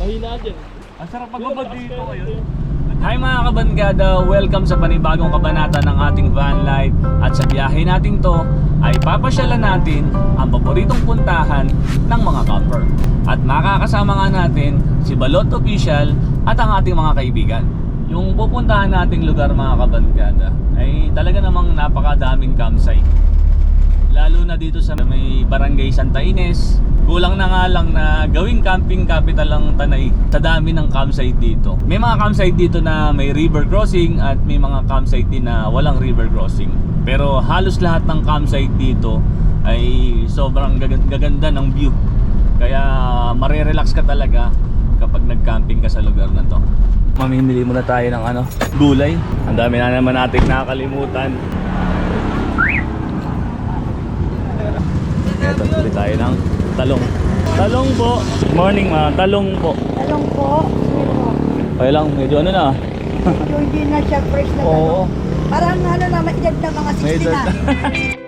Mahina din. Ang sarap magbabad dito ngayon. Hi mga kabangkada, welcome sa panibagong kabanata ng ating van life. At sa biyahe nating to ay papasyalan natin ang paboritong puntahan ng mga camper. At makakasama nga natin si Balot Official at ang ating mga kaibigan. Yung pupuntahan nating lugar mga kabangkada ay talaga namang napakadaming campsite lalo na dito sa may barangay Santa Ines. Kulang na nga lang na gawing camping capital ang Tanay. Sa dami ng campsite dito. May mga campsite dito na may river crossing at may mga campsite din na walang river crossing. Pero halos lahat ng campsite dito ay sobrang gag- gaganda ng view. Kaya marirelax ka talaga kapag nag-camping ka sa lugar na to. Mamimili muna tayo ng ano gulay. Ang dami na naman natin nakakalimutan Ito, bili tayo ng talong. Talong po. Morning ma. Talong po. Talong po. Okay lang, medyo ano na. Yung hindi na siya fresh na Oo. talong. Parang ano na, may edad na mga 60 May edad na.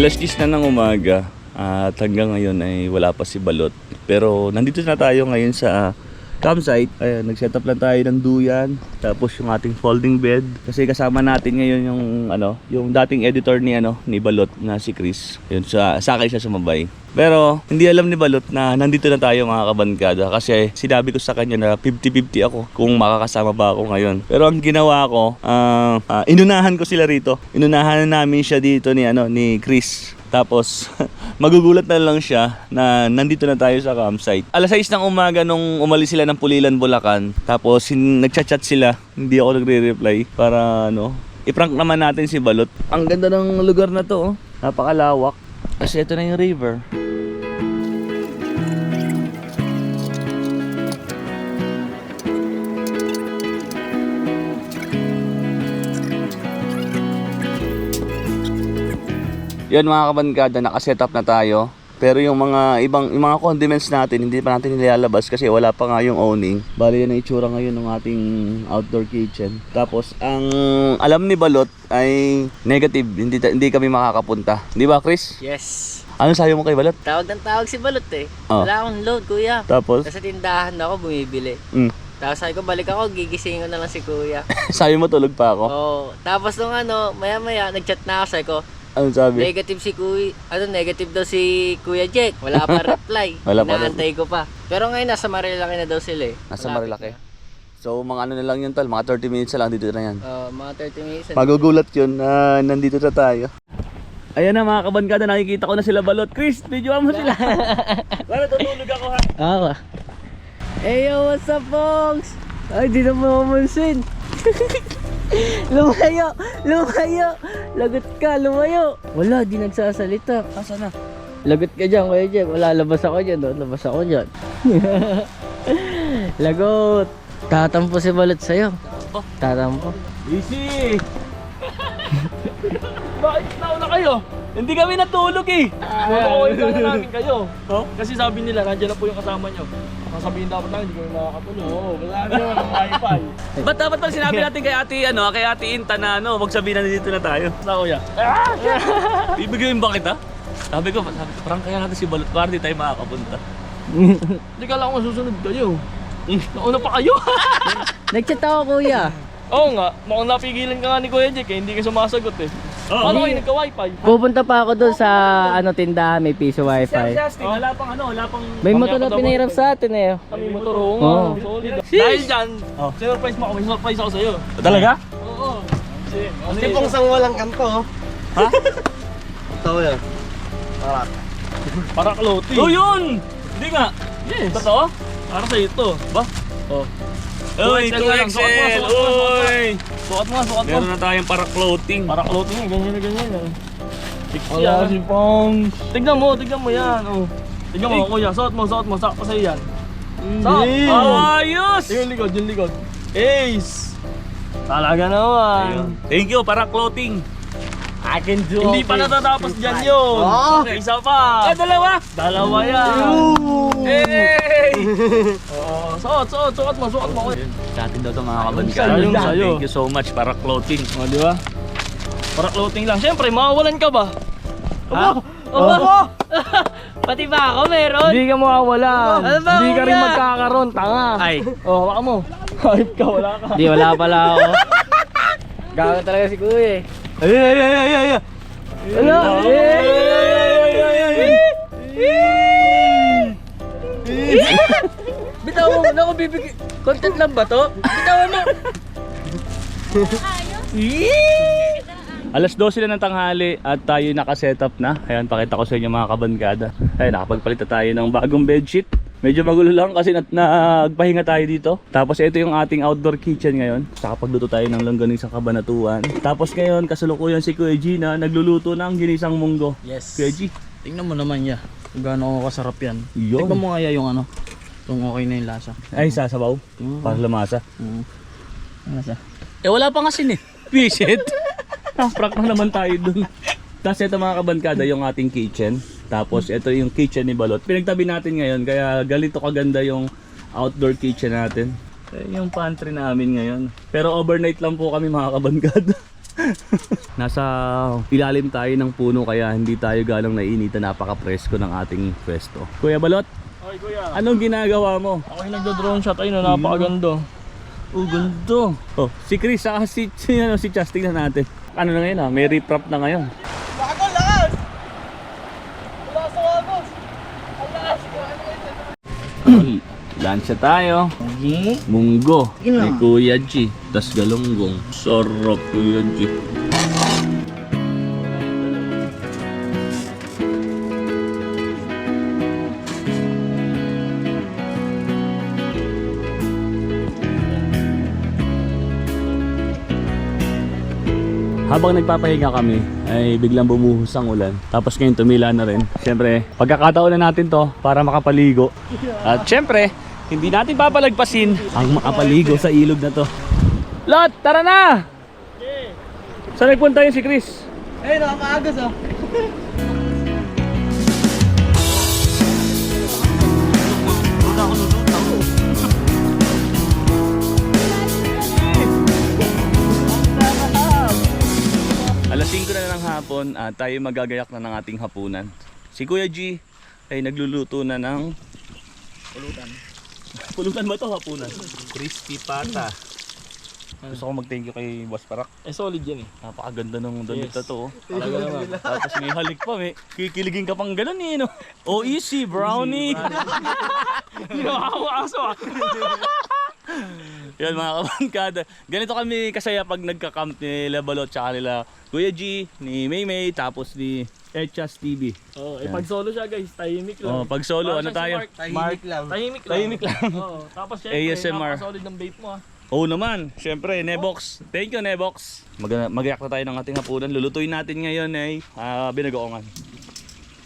Alas 10 na ng umaga at hanggang ngayon ay wala pa si Balot. Pero nandito na tayo ngayon sa campsite. Ayan, nag-set up lang tayo ng duyan, tapos yung ating folding bed. Kasi kasama natin ngayon yung ano, yung dating editor ni ano, ni Balot na si Chris. Yun sa sakay siya sumabay. Pero hindi alam ni Balot na nandito na tayo mga kabankada kasi sinabi ko sa kanya na 50-50 ako kung makakasama ba ako ngayon. Pero ang ginawa ko, ah, ah, inunahan ko sila rito. Inunahan namin siya dito ni ano ni Chris. Tapos magugulat na lang siya na nandito na tayo sa campsite. Alas 6 ng umaga nung umalis sila ng Pulilan, Bulacan. Tapos nagchat-chat sila. Hindi ako nagre-reply para ano, i-prank naman natin si Balot. Ang ganda ng lugar na to, oh. napakalawak. Kasi ito na yung river. Yan mga kabankada, nakasetup na tayo. Pero yung mga ibang yung mga condiments natin, hindi pa natin nilalabas kasi wala pa nga yung owning. Bali yan ang itsura ngayon ng ating outdoor kitchen. Tapos ang alam ni Balot ay negative, hindi hindi kami makakapunta. Di ba, Chris? Yes. Ano sabi mo kay Balot? Tawag ng tawag si Balot eh. Oh. Wala akong load, kuya. Tapos, Kasi tindahan ako, bumibili. mm, Tapos sabi ko, balik ako, gigisingin ko na lang si kuya. sabi mo tulog pa ako. Oo. Tapos nung ano, maya maya, nagchat na ako, sabi ko, Ano sabi? negative si kuya, ano, negative daw si Kuya Jack. Wala pa reply. Wala pa Inaantay ko pa. Pero ngayon, nasa Marilaki na daw sila eh. Nasa Malapit Marilaki. na. So mga ano na lang yun tol, mga 30 minutes na lang dito na yan. Oo, mga 30 minutes. Magugulat yun na nandito na tayo. Ayan na mga kabankada, nakikita ko na sila balot. Chris, videoan mo sila. Para tutulog ako ha. Ako. Hey yo, what's up, folks? Ay, di na mo mamansin. lumayo, lumayo. Lagot ka, lumayo. Wala, di nagsasalita. Asa na? Lagot ka dyan, Kuya Jack. Wala, labas ako dyan. Oh. Labas ako dyan. Lagot. Tatampo si Balot sa'yo. Oh. Tatampo. Easy! Bakit nauna kayo? Hindi kami natulog eh. Matukoy ka na namin kayo. Oh? Kasi sabi nila, nandiyan na po yung kasama nyo. Sasabihin dapat lang, hindi kami makakatuloy. Oo, wala naman ang wifi. Ba't dapat pala sinabi natin kay ate, ano, kay ate Inta na ano, wag sabihin na dito na tayo. Sa kuya. Ibigay ba kita? Sabi ko, sabi ko, parang kaya natin si Balot para di tayo makakapunta. Hindi ka lang masusunod kayo. Nauna pa kayo. Nagchat ako, Kuya. Oo nga, mukhang napigilan ka nga ni Kuya Jack eh, hindi ka sumasagot eh. Oo. Paano kayo nagka-wifi? Pupunta pa ako doon sa ano tindahan, may piso Siya, wifi. Justin, wala pang ano, wala pang... May motor na pinahirap sa atin eh. Kami motor, oo Oo. nga, solid. Dahil dyan, Oh. surprise mo ako, may surprise ako sa'yo. Talaga? Ano Tipong sang walang kanto. oh. Ha? Ito yan. Para. Para clothing. Oh, yun! Hindi nga. Yes. Totoo? Para sa ito. Ba? Oh. Uy, 2XL nga lang. Suot mo, 2XL! suot mo. Uy! Meron na tayong para clothing. Para clothing ganyan na ganyan. eh. Wala si Pong. Tignan mo, tignan mo yan. Oh. Tignan mo, kuya. Suot mo, suot mo. Sakto sa'yo yan. Suot. Oh, ayos! Yung likod, yung likod. Ace! Talaga naman. Thank you, para clothing. I can do Hindi pa natatapos dyan yun. Ah. Isa pa. Ah, dalawa! Dalawa yan. Hey! Oo, suot, suot, suot mo, suot mo. Sa atin daw ito mga Sa'yo, sa'yo. Thank you so much para clothing. O, di ba? Para clothing lang. Siyempre, mawawalan ka ba? Ha? Oh! Pati ba ako meron? Hindi ka mawawalan. Ano ba, Hindi ka rin magkakaroon, tanga. Ay. Oh, baka mo. Hype ka, wala ka. Di, wala pala ako. Gago talaga si kuya eh. Ay, ay, ay, ay, ay, ay. Ano? Ay, ay, ay, ay, ay, ay. Bitawan mo na ako bibigay. Content lang ba to? Bitawan mo. Alas 12 na ng tanghali at tayo naka-setup na. Ayan, pakita ko sa inyo mga kabangkada. Ayan, nakapagpalit na tayo ng bagong bedsheet. Medyo magulo lang kasi nat nagpahinga tayo dito. Tapos ito yung ating outdoor kitchen ngayon. Nakapagluto tayo ng longganisa sa kabanatuan. Tapos ngayon, kasalukuyan si Kuya G na nagluluto ng ginisang munggo. Yes. Kuya G. Tingnan mo naman ya. Kung gaano kasarap yan. Yun. Tingnan mo kaya yung ano. Kung okay na yung lasa. Ay, sasabaw. Mm. Para lamasa. Mm. Lasa. Eh wala pa kasi eh. Visit. Prank na naman tayo dun. Tapos ito mga kabangkada yung ating kitchen. Tapos ito yung kitchen ni Balot. Pinagtabi natin ngayon kaya galito kaganda yung outdoor kitchen natin. Eh, yung pantry namin ngayon. Pero overnight lang po kami mga kabangkada. Nasa ilalim tayo ng puno kaya hindi tayo galang nainitan. Napaka-presko ng ating pwesto. Kuya Balot, Ay, kuya. anong ginagawa mo? Ako yung nagdo-drone shot. Ayun, na, napakaganda. Oh, ganda. Oh, si Chris saka si, si, ano, si Chas, tingnan natin. Ano na ngayon ah, may reprop na ngayon. Bago, lakas! Wala sa wagos! Lansya tayo. Munggo. Ni Kuya G. Tas galunggong. Sarap Kuya G. Habang nagpapahinga kami, ay biglang bumuhos ang ulan. Tapos ngayon tumila na rin. Siyempre, pagkakataon na natin to para makapaligo. At siyempre, hindi natin papalagpasin ang makapaligo sa ilog na to. Lot, tara na! Saan nagpunta yun si Chris? Eh, nakakaagas ah. Alas 5 na ng hapon at tayo magagayak na ng ating hapunan. Si Kuya G ay nagluluto na ng... Pulutan. Pulutan ba to hapunan? Crispy pata. Gusto ko mag-thank you kay Boss Parak. Eh, solid yan eh. Napakaganda nung damit Yes. na to. oh. Talaga naman. Tapos may halik pa, may kikiligin ka pang ganun eh, no? Oh, easy, brownie! Hindi nakakawaso ah. Yan mga kabangkada. Ganito kami kasaya pag nagka-camp ni Labalot tsaka nila Kuya G, ni Maymay, tapos ni Echas TV. Oh, eh, pag solo siya guys, tahimik lang. Oh, pag solo, Parang ano siya si tayo? Mark. Tahimik lang. Tahimik lang. Tahimik lang. Oo. Tapos syempre, ASMR. napaka-solid ng vape mo ah. Oo naman, syempre, Nebox. Thank you, Nebox. Mag magayak na tayo ng ating hapunan. Lulutuin natin ngayon ay ah, binagoongan.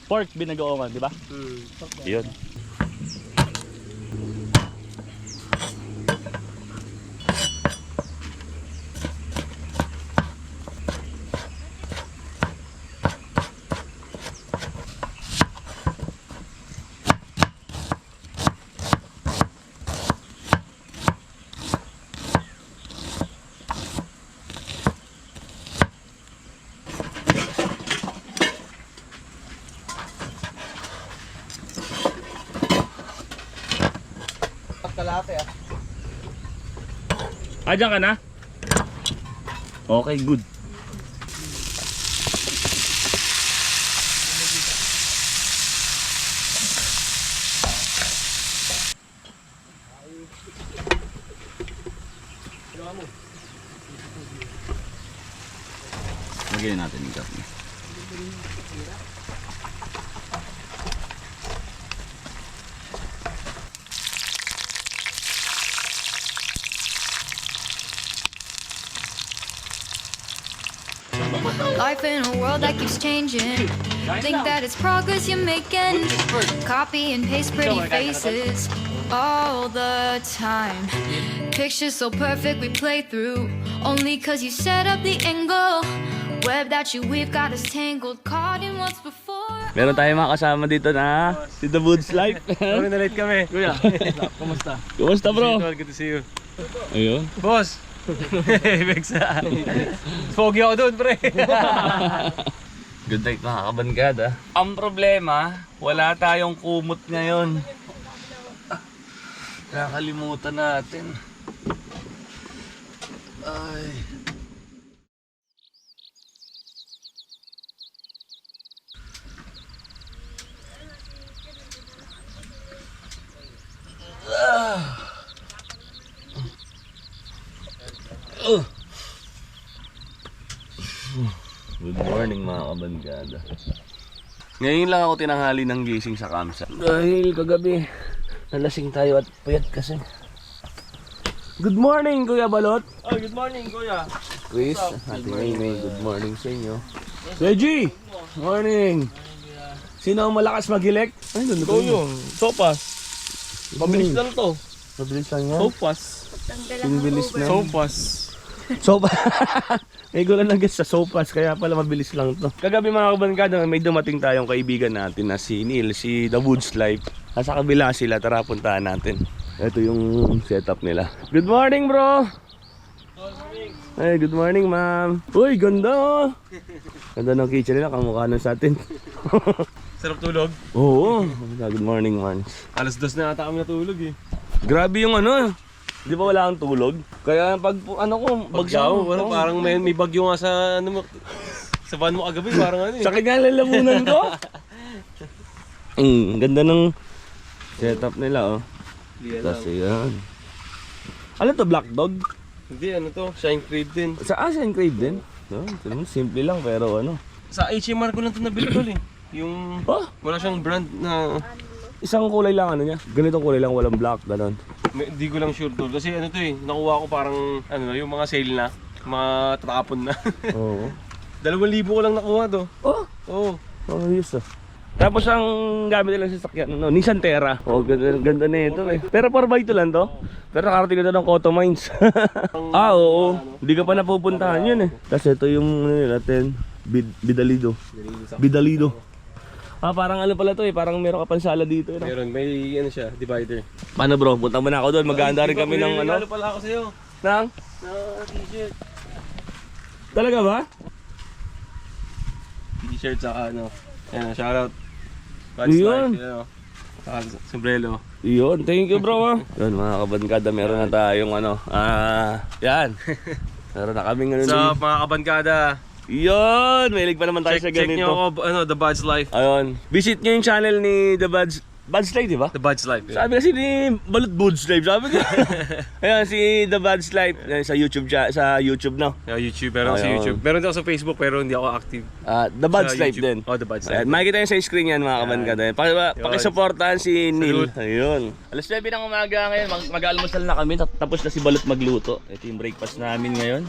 Pork binagoongan, di ba? Yun. Ah, ka na? Okay, good. Life in a world that keeps changing. Think that it's progress you're making. Copy and paste pretty faces all the time. Pictures so perfect we play through. Only cause you set up the angle. Web that you we've got us tangled. Caught in what's before. Meron tayong mga kasama dito na si The Woods Life. Sorry na late kami. Kuya, kumusta? Kumusta bro? Good to see you. Ayun. Boss! Bexa. Foggy ako doon, pre. Good night mga kabangkada. Ang problema, wala tayong kumot ngayon. Nakakalimutan natin. Ay. Good morning mga kabangkada. Ngayon lang ako tinanghali ng gising sa kamsa. Dahil kagabi, nalasing tayo at puyat kasi. Good morning, Kuya Balot. Oh, good morning, kuya. Chris, Ate May May, good morning sa inyo. Reggie, morning. Sino ang malakas magilek? Ay, doon Ikaw yun. Sopas. Mabilis lang to. Mabilis lang yan. Sopas. Pinibilis na. Sopas. Sopa. may gulan lang sa sopas kaya pala mabilis lang to. Kagabi mga kabangkada may dumating tayong kaibigan natin na si Neil, si The Woods Life. Nasa kabila sila, tara puntahan natin. Ito yung setup nila. Good morning bro! Ay, good morning ma'am. Uy, ganda oh. Ganda ng kitchen nila, kamukha nun sa atin. Sarap tulog. Oo, good morning man. Alas dos na ata kami natulog eh. Grabe yung ano, di ba wala kang tulog? Kaya pag ano ko, bagsaw. ano, parang may, may bagyo nga sa ano mo. Sa van mo kagabi, parang ano eh. Sakit nga lalamunan ko. mm, ganda ng setup nila oh. Ano. Kasi yan. Ano to, Black Dog? Hindi, ano to, Shine Crave din. Sa Asian Crave din. No, simple lang pero ano. Sa HMR ko lang to nabili tol eh. Yung Oh, wala siyang brand na isang kulay lang ano niya. Ganitong kulay lang, walang black, ganon. may- di ko lang sure tol. Kasi ano to eh, nakuha ko parang ano yung mga sale na, mga tatapon na. Oo. Dalawang libo ko lang nakuha to. Oh, Oo. oh, yes ah. Tapos ang gamit nila sa sakyan, no, Nissan Terra. Oh, ganda, ganda na ito eh. Pero 4x2 lang to. Pero nakarating na to ng Cotto Mines. ah, oo. Hindi ka pa napupuntahan yun eh. Tapos ito yung ano nila, 10. Bid, bidalido. Bidalido. Ah, parang ano pala to eh. Parang meron ka pang sala dito. Eh, no? Meron, may ano siya, divider. Paano bro? Punta mo na ako doon. Maganda rin kami ng ano. Ano pala ako sa'yo? Nang? Na t-shirt. Talaga ba? T-shirt sa ano. Ayan, shoutout. Vans Yun. Life, yun, oh. Saka sombrero. Yun, thank you bro ah. Yun mga kabangkada, meron na tayong ano. Ah, yan. Meron na kaming ano. Din. mga kabankada, Yun! Mahilig pa naman tayo check, sa check ganito. nyo ako, ano, The Bud's Life. Ayun. Visit nyo yung channel ni The Buds. Buds Life, di ba? The Bud's Life. Yeah. Sabi kasi ni Balot Buds Life, sabi ko. Ayun, si The Buds Life eh, sa YouTube sa YouTube no. Yeah, YouTube, meron ako sa Ayun. YouTube. Meron din ako sa Facebook pero hindi ako active. Ah, The Buds Sa Life YouTube. din. Oh, The Bud's Life. makikita nyo sa screen yan mga kabangkada. Paki, pakisuportahan si Neil. Salute. Ayun. Alas 9 ng umaga ngayon, mag mag-almusal na kami. Tap- Tapos na si Balot magluto. Ito yung breakfast namin ngayon.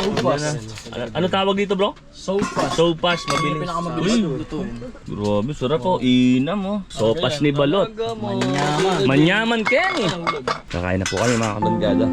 Sopas. Ano, ano tawag dito bro? Sopas. Sopas, mabilis. Lutuin. Grabe, sarap po. Inam oh. Sopas ni Balot. Manyaman. Manyaman Ken eh. Kakain na po kami mga kabangkada.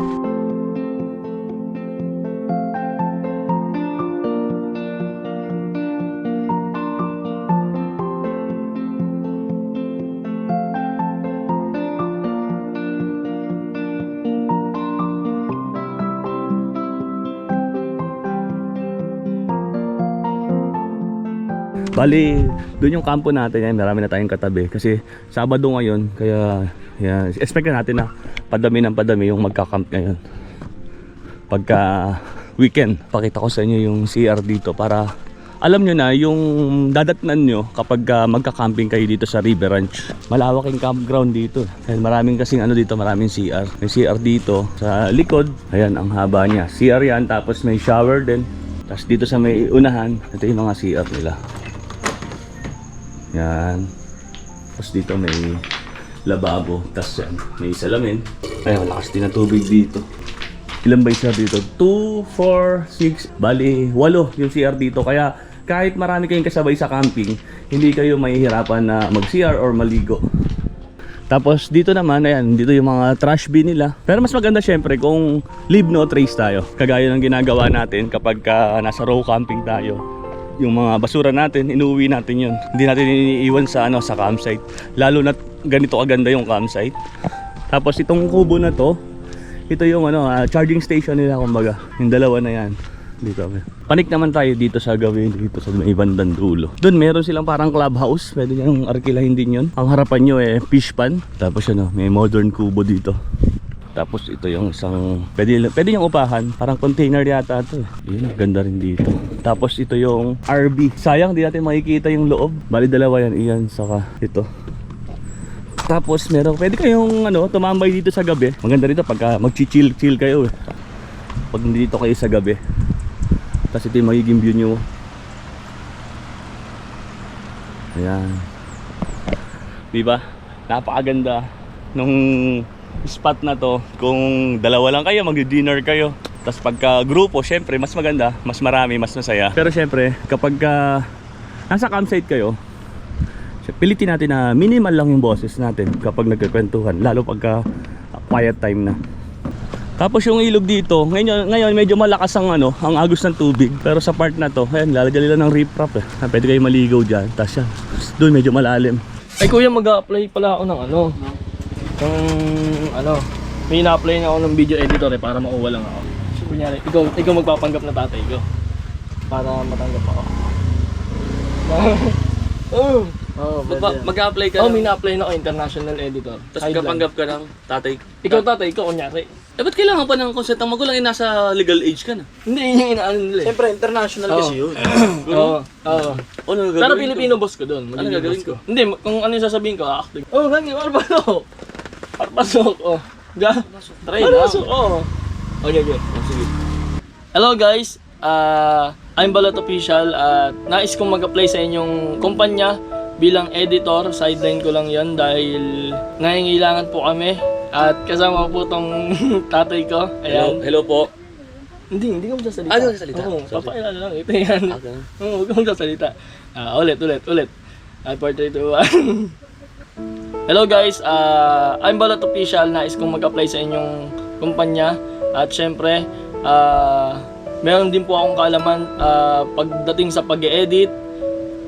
Bali, doon yung kampo natin yan, marami na tayong katabi kasi Sabado ngayon, kaya yan, expect na natin na padami ng padami yung magka-camp ngayon. Pagka weekend, pakita ko sa inyo yung CR dito para alam nyo na yung dadatnan nyo kapag ah, magka-camping kayo dito sa River Ranch. Malawak yung campground dito. Ayan, maraming kasing ano dito, maraming CR. May CR dito sa likod. Ayan, ang haba niya. CR yan, tapos may shower din. Tapos dito sa may unahan, ito yung mga CR nila. Yan. Tapos dito may lababo. Tapos yan, may salamin. Ay, malakas din ang tubig dito. Ilan ba isa dito? 2, 4, 6, bali 8 yung CR dito. Kaya kahit marami kayong kasabay sa camping, hindi kayo mahihirapan na mag-CR or maligo. Tapos dito naman, ayan, dito yung mga trash bin nila. Pero mas maganda syempre kung leave no trace tayo. Kagaya ng ginagawa natin kapag ka nasa row camping tayo. Yung mga basura natin, inuwi natin yun. Hindi natin iniiwan sa ano sa campsite. Lalo na ganito kaganda yung campsite. Tapos itong kubo na to, ito yung ano, ah, charging station nila kumbaga. Yung dalawa na yan. Dito. Panik naman tayo dito sa gawin dito sa may bandang dulo. Doon meron silang parang clubhouse. Pwede nyo arkilahin din yun. Ang harapan nyo eh fish pan. Tapos ano, may modern kubo dito. Tapos ito yung isang pwede pwede yung upahan, parang container yata ito. eh. Yun, ganda rin dito. Tapos ito yung RV. Sayang di natin makikita yung loob. Bali dalawa yan, iyan saka ito. Tapos meron, pwede kayong ano, tumambay dito sa gabi. Maganda rito pagka mag-chill-chill kayo eh. Pag dito kayo sa gabi. Tapos ito yung magiging view nyo. Ayan. Diba? Napakaganda nung spot na to. Kung dalawa lang kayo, mag-dinner kayo. Tapos pagka grupo, syempre, mas maganda, mas marami, mas masaya. Pero syempre, kapag ka nasa campsite kayo, pilitin natin na minimal lang yung boses natin kapag nagkakwentuhan lalo pagka quiet time na tapos yung ilog dito ngayon, ngayon medyo malakas ang ano ang agos ng tubig pero sa part na to ayan lalagyan nila ng riprap eh Ah, pwede kayo maligaw dyan tapos yan doon medyo malalim Ay kuya, mag-a-apply pala ako ng ano. Ng ano. May ina-apply na ako ng video editor eh para makuha lang ako. So, kunyari, ikaw, ikaw magpapanggap na tatay ko. Para matanggap ako. oh, oh, Magpa- mag-apply ka. Oh, may na-apply na ako international editor. tapos kapanggap ka ng tatay Ikaw tatay ko, kunyari. eh ba't kailangan pa ng consent ng magulang eh nasa legal age ka na Hindi, yun yung inaano nila eh. Siyempre, international kasi yun. Oo, oo. ano Pero gagawin ko? Pilipino boss ko doon. Ano gagawin ko? Hindi, kung ano yung sasabihin ko, active. Oh, ganyan, ano ba no? Parpasok, oh. Ga? Try Parpasok, lang. oh. Okay, okay. Oh, sige Hello guys, uh, I'm Balot Official at nais kong mag-apply sa inyong kumpanya bilang editor. Sideline ko lang yon dahil nangingailangan po kami at kasama po tong tatay ko. hello, Ayan. hello po Hindi, hindi ka magsasalita. Ah, hindi ka magsasalita? Oo, Sorry. papakilala lang. Ito yan. Okay. Oo, huwag kang magsasalita. Ah, ulit, ulit, ulit. At part 3, 2, 1. Hello guys, ah I'm Balot Official. Nais kong mag-apply sa inyong kumpanya. At syempre, ah meron din po akong kaalaman ah, pagdating sa pag-edit.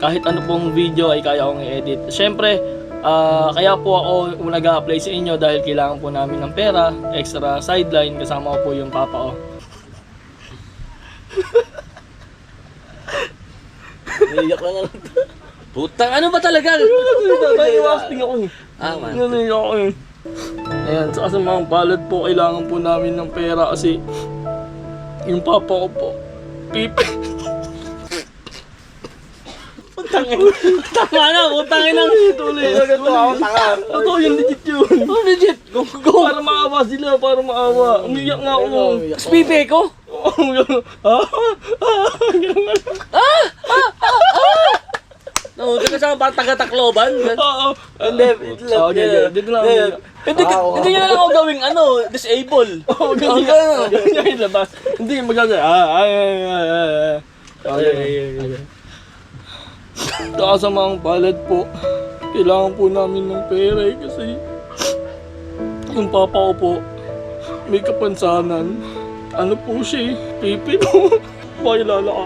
Kahit ano pong video ay kaya kong i-edit. Syempre, ah, kaya po ako nag-apply sa inyo dahil kailangan po namin ng pera, extra sideline, kasama ko po yung papa ko. Iiyak lang lang. Putang ano ba talaga Naiwasting ako eh. ah man Nanay ako eh. Ayan, sa kasamang palad po, kailangan po namin ng pera kasi yung papa ko po, pipi. tama na putangin ng Tuloy na ganito ako, tanga. Ito yung legit yun. Oh, legit. Go, go. Para maawa sila, para maawa. Umiyak nga ako. Spipe ko Oo, ganun. Ah, sa parang taga-tacloban Oo. Hindi, lang. Dito lang. Hindi. hindi na ako gawing ano disable Oo, ganyan. Ganyan yung labas. Hindi, magkakaya. Ah, ay, ay, ay, ay, ay. Okay, okay. Kasamang palad po. Kailangan po namin ng pera eh, kasi yung papa ko po may kapansanan. Ano po siya eh? Pipi po. Pakilala ka.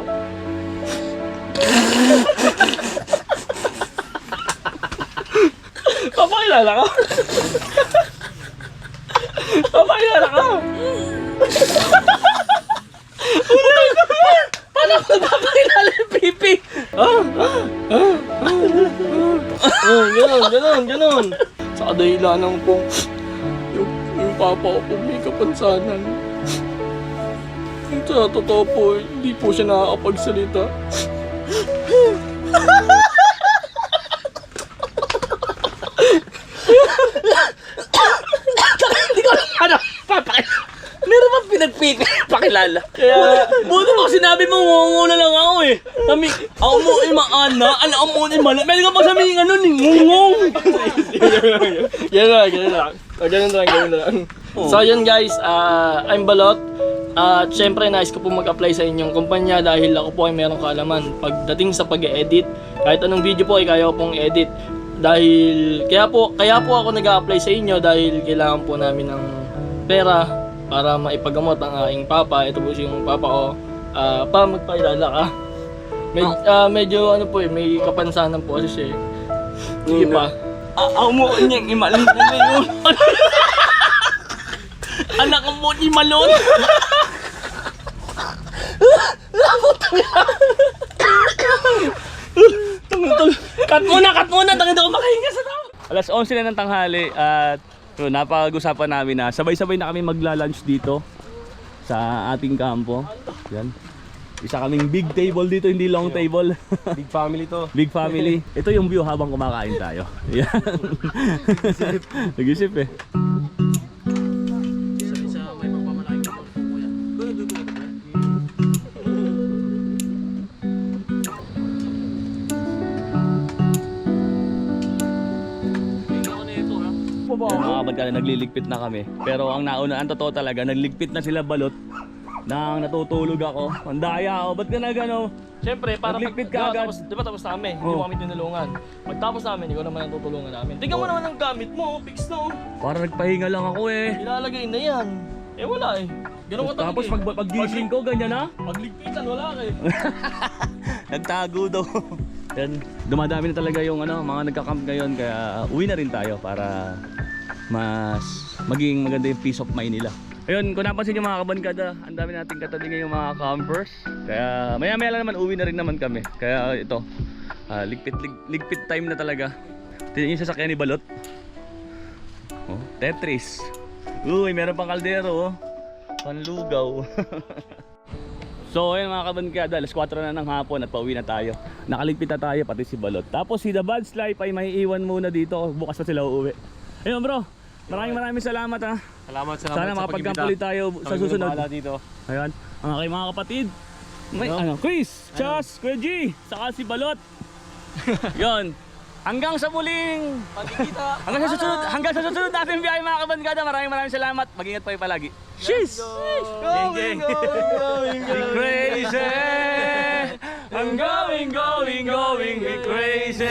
Papakilala ka? Papakilala ka? paano ko papakilala yung pipi Ah, ah, ah, ah. Oh, ganon, ganon, ganon. Sa kadahilanan po, yung, yung papa ko po may kapansanan. Sa totoo po, hindi po siya nakakapagsalita. Pinagpipi. Pakilala. Kaya, buto ko sinabi mo, ngunguna lang ako eh. Kami, ako mo imaana, ala ako mo imala. Meron ka pa sabihin ano ni ngungong. Yan lang, yan lang. O, ganun lang, ganun lang. So yun guys, ah, I'm Balot. At syempre nais ko po mag-apply sa inyong kumpanya dahil ako po ay merong kaalaman pagdating sa pag-edit. Kahit anong video po ay kaya ko pong edit. Dahil kaya po kaya po ako nag-apply sa inyo dahil kailangan po namin ng pera para maipagamot ang aking papa. Ito po yung papa ko. Ah, pa magpaalala ka. Med, ah, medyo ano po eh, may kapansanan po kasi siya. eh. Sige pa. Ako mo niyang imalin na yun. Anak mo ni Malon. cut muna, cut muna. Tangin ako makahinga sa tao. Alas 11 na ng tanghali at yun, napag-usapan namin na sabay-sabay na kami magla-lunch dito sa ating kampo. Yan. Isa kaming big table dito, hindi long table. Big family to. big family. Ito yung view habang kumakain tayo. Yan. Nag-isip eh. Ka na, nagliligpit na kami. Pero ang nauna, ang totoo talaga, nagligpit na sila balot. Nang natutulog ako. Ang daya ako, ba't ka nagano? Siyempre, para Naglipit ka agad. Tapos, di ba tapos namin? Hindi Oo. mo kami tinulungan. Pagtapos namin, ikaw naman ang tutulungan namin. Tingnan mo naman ang gamit mo, oh, fix na oh. Para nagpahinga lang ako eh. Ilalagay na yan. Eh wala eh. Ganun ka talaga Tapos eh. pag paggising ko, ganyan na. Pagligpitan, wala ka eh. Nagtago daw. Yan, dumadami na talaga yung ano, mga nagka-camp ngayon kaya uwi na rin tayo para mas maging maganda yung peace of mind nila. Ayun, kung napansin yung mga kabankada, ang dami nating katabi ngayong mga campers. Kaya maya maya lang naman uwi na rin naman kami. Kaya ito, ah, ligpit lig, ligpit time na talaga. Tingnan yung sasakyan ni Balot. Oh, Tetris. Uy, meron pang kaldero oh. Panlugaw. So ayun mga kabankada, alas 4 na ng hapon at pauwi na tayo. Nakaligpit na tayo pati si Balot. Tapos si The Bad Life ay may iwan muna dito. Bukas pa sila uuwi. Ayun bro, maraming maraming salamat ha. Salamat, salamat Sana makapagkampuli tayo sa susunod. dito. Ayun, ang aking mga kapatid. May, ano, Chris, Chas, Kuya G, saka si Balot. Yun. Hanggang sa muling Pagkikita. hanggang sa susunod, hanggang sa susunod natin biyahe mga kabandkada. Maraming maraming salamat. Mag-ingat pa kayo palagi. Cheers! Going, going, going, crazy. I'm going, going, going. We crazy.